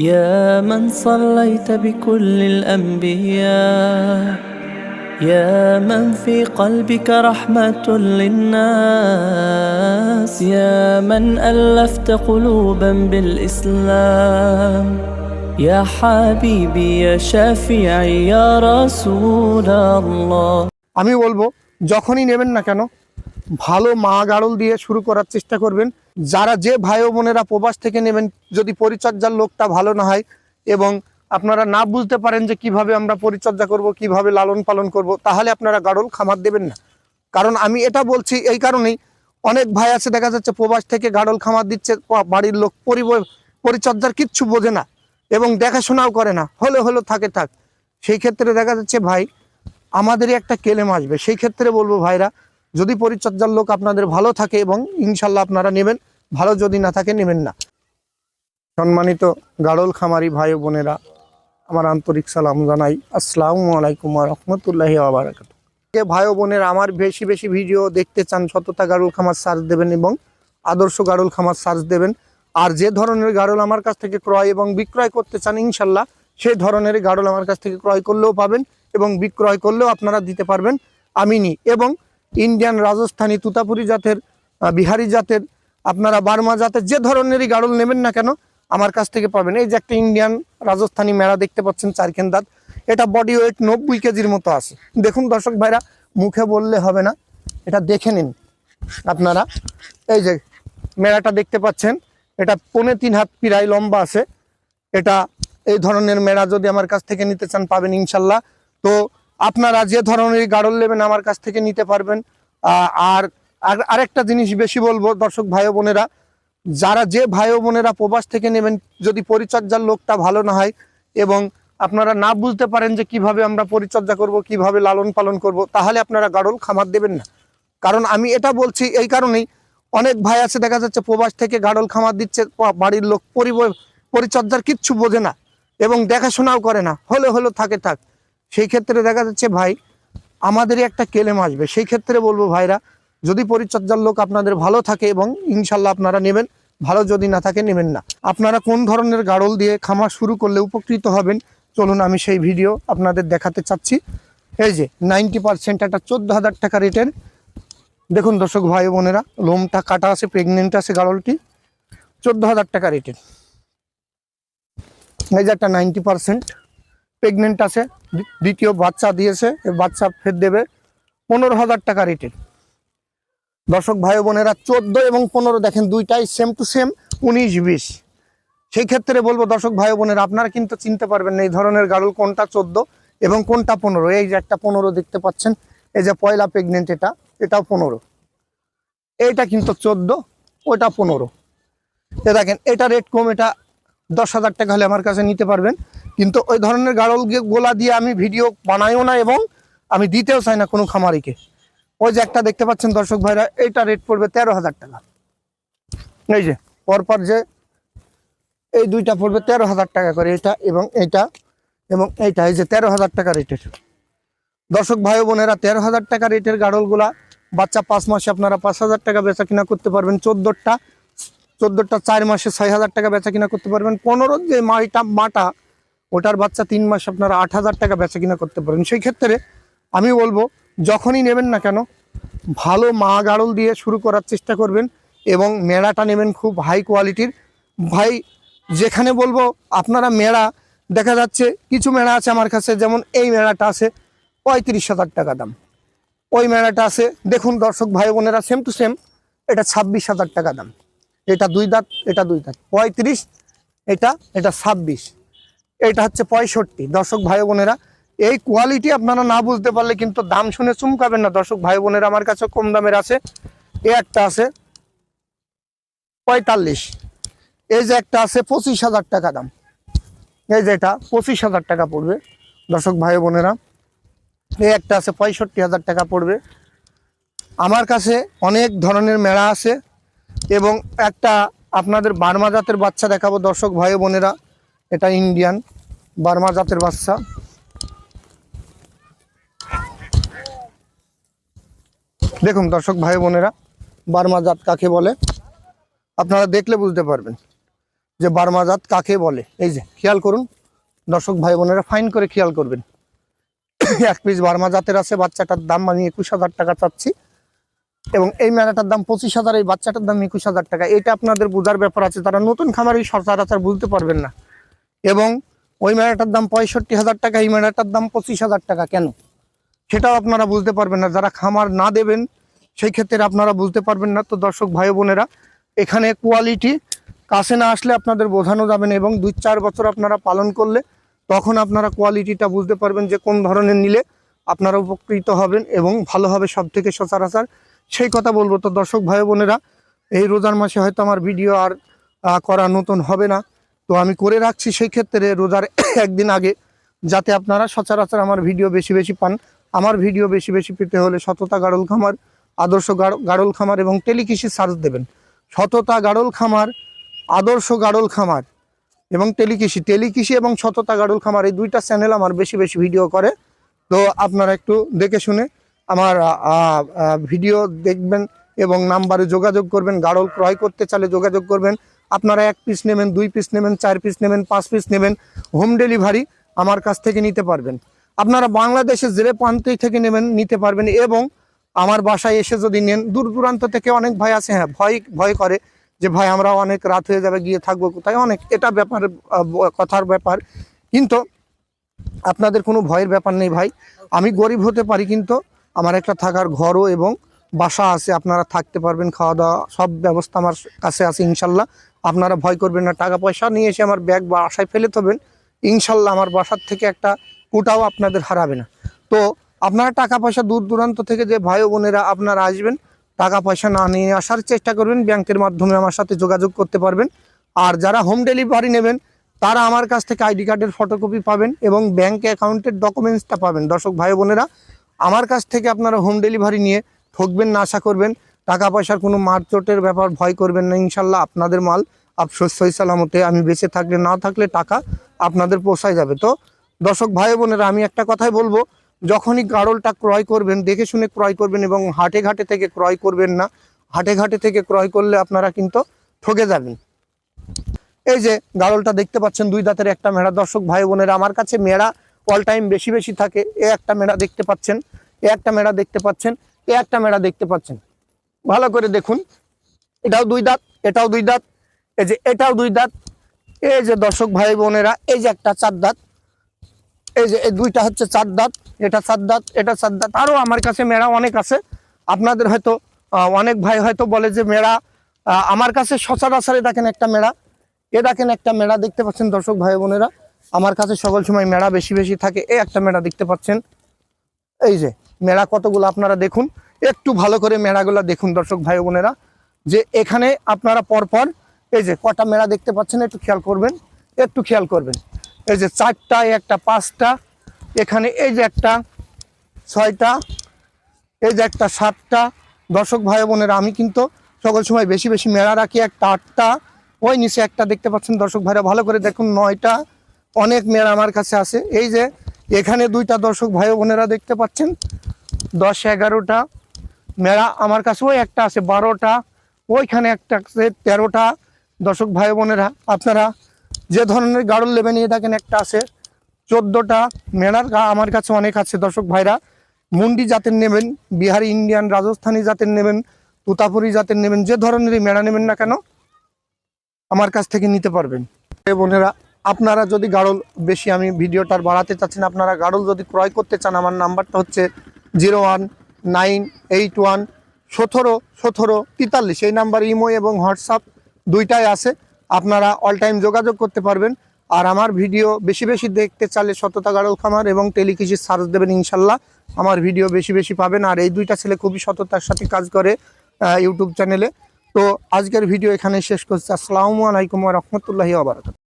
يا من صليت بكل الأنبياء يا من في قلبك رحمة للناس يا من ألفت قلوبا بالإسلام يا حبيبي يا شافعي يا رسول الله আমি বলবো যখনই নেবেন না কেন ভালো মা গাড়ল দিয়ে শুরু করার চেষ্টা করবেন যারা যে ভাই বোনেরা প্রবাস থেকে নেবেন, যদি পরিচর্যার লোকটা ভালো না হয় এবং আপনারা না বুঝতে পারেন যে কীভাবে আমরা পরিচর্যা করব, কীভাবে লালন পালন করব, তাহলে আপনারা গাড়ল খামার দেবেন না। কারণ আমি এটা বলছি এই কারণেই অনেক ভাই আছে, দেখা যাচ্ছে প্রবাস থেকে গাড়ল খামার দিচ্ছে বাড়ির লোক পরিচর্যার কিচ্ছু বোঝে না এবং দেখাশোনাও করে না, হলে হলো থাকে থাক। সেই ক্ষেত্রে দেখা যাচ্ছে ভাই, আমাদেরই একটা কেলেম আসবে। সেই ক্ষেত্রে বলব ভাইরা যদি পরিচর্যার লোক আপনাদের ভালো থাকে এবং ইনশাল্লাহ আপনারা নেবেন, ভালো যদি না থাকে নেবেন না। সম্মানিত গাড়ল খামারি ভাই বোনেরা, আমার আন্তরিক সালাম জানাই। আসসালামু আলাইকুম রহমতুল্লাহি আবরাকাত ভাই বোনের, আমার বেশি বেশি ভিডিও দেখতে চান, সততা গাড়ল খামার সার্চ দেবেন এবং আদর্শ গাড়ল খামার সার্চ দেবেন। আর যে ধরনের গাড়ল আমার কাছ থেকে ক্রয় এবং বিক্রয় করতে চান, ইনশাল্লাহ সেই ধরনের গাড়ল আমার কাছ থেকে ক্রয় করলেও পাবেন এবং বিক্রয় করলেও আপনারা দিতে পারবেন। আমিনি এবং ইন্ডিয়ান রাজস্থানী তুতাপুরি জাতের বিহারি জাতের, আপনারা বার্মা জাতের যে ধরনেরই গাড়ল নেবেন না কেন, আমার কাছ থেকে পাবেন। এই যে একটা ইন্ডিয়ান রাজস্থানী মেলা দেখতে পাচ্ছেন চারখেন দাঁত, এটা বডি ওয়েট নব্বই কেজির মতো আছে। দেখুন দর্শক ভাইরা, মুখে বললে হবে না, এটা দেখে নিন আপনারা। এই যে মেলাটা দেখতে পাচ্ছেন, এটা পৌনে তিন হাত পিরাই লম্বা আছে। এটা এই ধরনের মেলা যদি আমার কাছ থেকে নিতে চান, পাবেন ইনশাল্লাহ। তো আপনারা যে ধরনের গাড়ল নেবেন আমার কাছ থেকে নিতে পারবেন। আর আর- আরেকটা জিনিস বেশি বলব, দর্শক ভাই বোনেরা, যারা যে ভাই বোনেরা প্রবাস থেকে নেবেন, যদি পরিচর্যার লোকটা ভালো না হয় এবং আপনারা না বুঝতে পারেন যে কীভাবে আমরা পরিচর্যা করব, কীভাবে লালন পালন করব, তাহলে আপনারা গাড়ল খামার দেবেন না। কারণ আমি এটা বলছি এই কারণেই অনেক ভাই আছে, দেখা যাচ্ছে প্রবাস থেকে গাড়ল খামার দিচ্ছে বাড়ির লোক পরিচর্যার কিচ্ছু বোঝে না এবং দেখাশোনাও করে না। হলে হলো থাকে থাক। সেই ক্ষেত্রে দেখা যাচ্ছে ভাই, আমাদেরই একটা কেলেম আসবে। সেই ক্ষেত্রে বলব ভাইরা, যদি পরিচর্যার লোক আপনাদের ভালো থাকে এবং ইনশাল্লাহ আপনারা নেবেন, ভালো যদি না থাকে নেবেন না। আপনারা কোন ধরনের গাড়ল দিয়ে খামার শুরু করলে উপকৃত হবেন, চলুন আমি সেই ভিডিও আপনাদের দেখাতে চাচ্ছি। এই যে নাইনটি পার্সেন্ট একটা চোদ্দ হাজার টাকা রেটের দেখুন দর্শক ভাই বোনেরা, লোমটা কাটা আছে প্রেগনেন্ট আছে গাড়লটি চোদ্দ হাজার টাকা রেটের এই যে একটা নাইনটি পার্সেন্ট প্রেগনেন্ট আছে দ্বিতীয় বাচ্চা দিয়েছে বাচ্চা ফের দেবে পনেরো হাজার টাকা রেটের দর্শক ভাই বোনেরা, চোদ্দ এবং পনেরো দেখেন, দুইটাই সেম টু সেম উনিশ, বিশ। সেই ক্ষেত্রে বলব দর্শক ভাই বোনেরা, আপনারা কিন্তু চিনতে পারবেন না এই ধরনের গাড়ল কোনটা চোদ্দ এবং কোনটা পনেরো। এই যে একটা পনেরো দেখতে পাচ্ছেন, এই যে পয়লা প্রেগনেন্ট এটা, এটাও পনেরো। এইটা কিন্তু চোদ্দ, ওটা পনেরো। এ দেখেন, এটা রেট কম, এটা দশ হাজার টাকা হলে আমার কাছে নিতে পারবেন। কিন্তু ওই ধরনের গাড়ল গোলা দিয়ে আমি ভিডিও বানাইও না এবং আমি দিতেও চাই না কোনো খামারিকে। ওই যে একটা দেখতে পাচ্ছেন দর্শক ভাইরা, এইটা রেট পড়বে তেরো হাজার টাকা। এই যে, পরপর যে এই দুইটা পড়বে তেরো হাজার টাকা করে এটা এবং এইটা এবং এইটা, এই যে তেরো হাজার টাকা রেটের দর্শক ভাই বোনেরা, তেরো হাজার টাকা রেটের গাড়লগুলা বাচ্চা পাঁচ মাসে আপনারা পাঁচ হাজার টাকা বেচা কিনা করতে পারবেন। চোদ্দোটা চোদ্দোটা চার মাসে ছয় হাজার টাকা বেচা কিনা করতে পারবেন। পনেরো যে মাইটা, মাটা, ওটার বাচ্চা তিন মাস আপনারা আট হাজার টাকা বেচা কিনা করতে পারবেন। সেই ক্ষেত্রে আমি বলব, যখনই নেবেন না কেন, ভালো মা গাড়ল দিয়ে শুরু করার চেষ্টা করবেন এবং মেড়াটা নেবেন খুব হাই কোয়ালিটির। ভাই, যেখানে বলব, আপনারা মেড়া দেখা যাচ্ছে কিছু মেড়া আছে আমার কাছে, যেমন এই মেড়াটা আছে পঁয়ত্রিশ হাজার টাকা দাম। ওই মেড়াটা আছে, দেখুন দর্শক ভাই বোনেরা সেম টু সেম এটা ছাব্বিশ হাজার টাকা দাম। এটা দুই দাঁত, এটা দুই দাঁত। পঁয়ত্রিশ, এটা এটা ছাব্বিশ। এটা হচ্ছে পঁয়ষট্টি। দর্শক ভাই বোনেরা, এই কোয়ালিটি আপনারা না বুঝতে পারলে কিন্তু দাম শুনে চুমকাবেন না। দর্শক ভাই বোনেরা, আমার কাছে কম দামের আছে। এ একটা আছে, পঁয়তাল্লিশ। এই যে একটা আছে, পঁচিশ হাজার টাকা দাম। এই যে এটা, পঁচিশ হাজার টাকা পড়বে। দর্শক ভাই বোনেরা এই একটা আছে, পঁয়ষট্টি হাজার টাকা পড়বে। আমার কাছে অনেক ধরনের মেলা আছে। এবং একটা আপনাদের বার্মা জাতের বাচ্চা দেখাবো, দর্শক ভাই বোনেরা। এটা ইন্ডিয়ান বার্মা জাতের বাচ্চা। দেখুন দর্শক ভাই বোনেরা, বার্মা জাত কাকে বলে? আপনারা দেখলে বুঝতে পারবেন যে বার্মা জাত কাকে বলে। এই যে, খেয়াল করুন, দর্শক ভাই বোনেরা, ফাইন করে খেয়াল করবেন। এক পিস বার্মা জাতের আছে, বাচ্চাটার দাম আমি একুশ হাজার টাকা চাচ্ছি। এবং এই মেলাটার দাম পঁচিশ হাজার, এই বাচ্চাটার দাম একুশ হাজার টাকা। এটা আপনাদের বোঝার ব্যাপার আছে। তারা নতুন খামারি, সচরাচর বুঝতে পারবেন না। এবং ওই মেলাটার দাম পঁয়ষট্টি হাজার টাকা, এই মেলাটার দাম পঁচিশ হাজার টাকা। কেন? সেটাও আপনারা বুঝতে পারবেন না। যারা খামার না দেবেন, সেই ক্ষেত্রে আপনারা বুঝতে পারবেন না। তো দর্শক ভাই বোনেরা, এখানে কোয়ালিটি কাছে না আসলে আপনাদের বোঝানো যাবে না। এবং দুই চার বছর আপনারা পালন করলে, তখন আপনারা কোয়ালিটিটা বুঝতে পারবেন যে কোন ধরনের নিলে আপনারা উপকৃত হবেন এবং ভালো হবে সব থেকে সচরাচর। সেই কথা বলব। তো দর্শক ভাই বোনেরা, এই রোজার মাসে হয়তো আমার ভিডিও আর করা নতুন হবে না। তো আমি করে রাখছি সেই ক্ষেত্রে রোজার একদিন আগে, যাতে আপনারা সচরাচর আমার ভিডিও বেশি বেশি পান। আমার ভিডিও বেশি বেশি পেতে হলে সততা গাড়ল খামার, আদর্শ গাড়ল খামার এবং টেলিকৃষি সার্চ দেবেন। সততা গাড়ল খামার, আদর্শ গাড়ল খামার এবং টেলিকৃষি টেলিকৃষি এবং সততা গাড়ল খামার এই দুইটা চ্যানেল আমার বেশি বেশি ভিডিও করে। তো আপনারা একটু দেখে শুনে আমার ভিডিও দেখবেন এবং নাম্বারে যোগাযোগ করবেন, গাড়ল ক্রয় করতে চাইলে যোগাযোগ করবেন। আপনারা এক পিস নেবেন, দুই পিস নেবেন, চার পিস নেবেন, পাঁচ পিস নেবেন, হোম ডেলিভারি আমার কাছ থেকে নিতে পারবেন। আপনারা বাংলাদেশের জেলে প্রান্ত থেকে নেবেন, নিতে পারবেন এবং আমার বাসায় এসে যদি নেন, দূর দূরান্ত থেকে অনেক ভাই আছে হ্যাঁ ভয় ভয় করে যে, ভাই, আমরা অনেক রাত হয়ে যাবে, গিয়ে থাকব কোথায়? অনেক, এটা ব্যাপার কথার ব্যাপার। কিন্তু আপনাদের কোনো ভয়ের ব্যাপার নেই ভাই। আমি গরিব হতে পারি, কিন্তু আমার একটা থাকার ঘরও এবং বাসা আছে, আপনারা থাকতে পারবেন খাওয়া দাওয়া সব ব্যবস্থা আমার কাছে আছে ইনশাল্লাহ। আপনারা ভয় করবেন না টাকা পয়সা নিয়ে এসে আমার ব্যাগ বা আশায় ফেলে থবেন, ইনশাল্লাহ আমার বাসার থেকে একটা কোটাও আপনাদের হারাবে না। তো আপনারা টাকা পয়সা দূর দূরান্ত থেকে যে ভাই বোনেরা আপনারা আসবেন টাকা পয়সা না নিয়ে আসার চেষ্টা করবেন, ব্যাংকের মাধ্যমে আমার সাথে যোগাযোগ করতে পারবেন। আর যারা হোম ডেলিভারি নেবেন, তারা আমার কাছ থেকে আইডি কার্ডের ফটোকপি পাবেন এবং ব্যাংক অ্যাকাউন্টের ডকুমেন্টসটা পাবেন। দর্শক ভাই বোনেরা আমার কাছ থেকে আপনারা হোম ডেলিভারি নিয়ে ঠকবেন না, আশা করবেন। টাকা পয়সার কোনো মারচোটের ব্যাপার, ভয় করবেন না, ইনশাল্লাহ আপনাদের মাল আফসোস, সই সালামতে আমি বেঁচে থাকলে, না থাকলে টাকা আপনাদের পোষায় যাবে। তো দর্শক, ভাই বোনেরা, আমি একটা কথাই বলব, যখনই গাড়লটা ক্রয় করবেন, দেখে শুনে ক্রয় করবেন এবং হাটে ঘাটে থেকে ক্রয় করবেন না, হাটে ঘাটে থেকে ক্রয় করলে আপনারা কিন্তু ঠকে যাবেন। এই যে গাড়লটা দেখতে পাচ্ছেন, দুই দাঁতের একটা মেড়া। দর্শক, ভাই বোনেরা, আমার কাছে মেড়া অল টাইম বেশি বেশি থাকে। এ একটা মেড়া দেখতে পাচ্ছেন, এ একটা মেড়া দেখতে পাচ্ছেন, এ একটা মেড়া দেখতে পাচ্ছেন। ভালো করে দেখুন। এটাও দুই দাঁত, এটাও দুই দাঁত, এই যে এটাও দুই দাঁত, এই যে দর্শক ভাই বোনেরা, এই যে একটা চার দাঁত, এই যে এই দুইটা হচ্ছে চার দাঁত, এটা চার দাঁত, এটা চার দাঁত। আরও আমার কাছে মেড়া অনেক আছে। আপনাদের হয়তো অনেক ভাই হয়তো বলে যে মেড়া আমার কাছে সচরাচরে দেখেন একটা মেড়া এ দেখেন একটা মেড়া দেখতে পাচ্ছেন দর্শক ভাই বোনেরা। আমার কাছে সকল সময় মেড়া বেশি বেশি থাকে। এই একটা মেড়া দেখতে পাচ্ছেন। এই যে, মেড়া কতগুলো আপনারা দেখুন। একটু ভালো করে মেড়াগুলো দেখুন দর্শক ভাই বোনেরা। যে এখানে আপনারা পরপর, এই যে কটা মেড়া দেখতে পাচ্ছেন, একটু খেয়াল করবেন। একটু খেয়াল করবেন। এই যে চারটা একটা পাঁচটা, এখানে এই যে একটা ছয়টা, এই যে একটা সাতটা। দর্শক ভাই বোনেরা, আমি কিন্তু সকল সময় বেশি বেশি মেড়া রাখি। একটা আটটা, ওই নিচে একটা দেখতে পাচ্ছেন দর্শক ভাইরা। ভালো করে দেখুন, নয়টা অনেক মেড়া আমার কাছে আছে। এই যে, এখানে দুইটা দর্শক ভাই বোনেরা দেখতে পাচ্ছেন। দশ, এগারোটা মেড়া আমার কাছে, ওই একটা আছে, বারোটা, ওইখানে একটা আছে, তেরোটা দর্শক ভাই বোনেরা। আপনারা যে ধরনের গাড়ল নেবেন নিয়ে থাকেন, একটা আছে, চোদ্দোটা মেড়ার গা আমার কাছে অনেক আছে দর্শক ভাইরা। মুন্ডি জাতের নেবেন, বিহারি ইন্ডিয়ান, রাজস্থানী জাতের নেবেন, তুতাপুরি জাতের নেবেন, যে ধরনেরই মেড়া নেবেন না কেন, আমার কাছ থেকে নিতে পারবেন। বোনেরা আপনারা যদি গাড়ল বেশি, আমি ভিডিওটার বাড়াতে চাচ্ছেন আপনারা গাড়ল যদি ক্রয় করতে চান, আমার নাম্বারটা হচ্ছে zero one nine eight one সতেরো সতেরো তেতাল্লিশ। এই নাম্বার ইমো এবং হোয়াটসঅ্যাপ দুইটাই আছে, আপনারা অল টাইম যোগাযোগ করতে পারবেন। আর আমার ভিডিও বেশি বেশি দেখতে চাইলে সততা গাড়ল খামার এবং টেলিকৃষি সার্চ দেবেন ইনশাল্লাহ, আমার ভিডিও বেশি বেশি পাবেন। আর এই দুইটা ছেলে খুবই সততার সাথে কাজ করে ইউটিউব চ্যানেলে তো আজকের ভিডিও এখানে শেষ করছি। আসসালামু আলাইকুম রহমতুল্লাহি আবরাকাত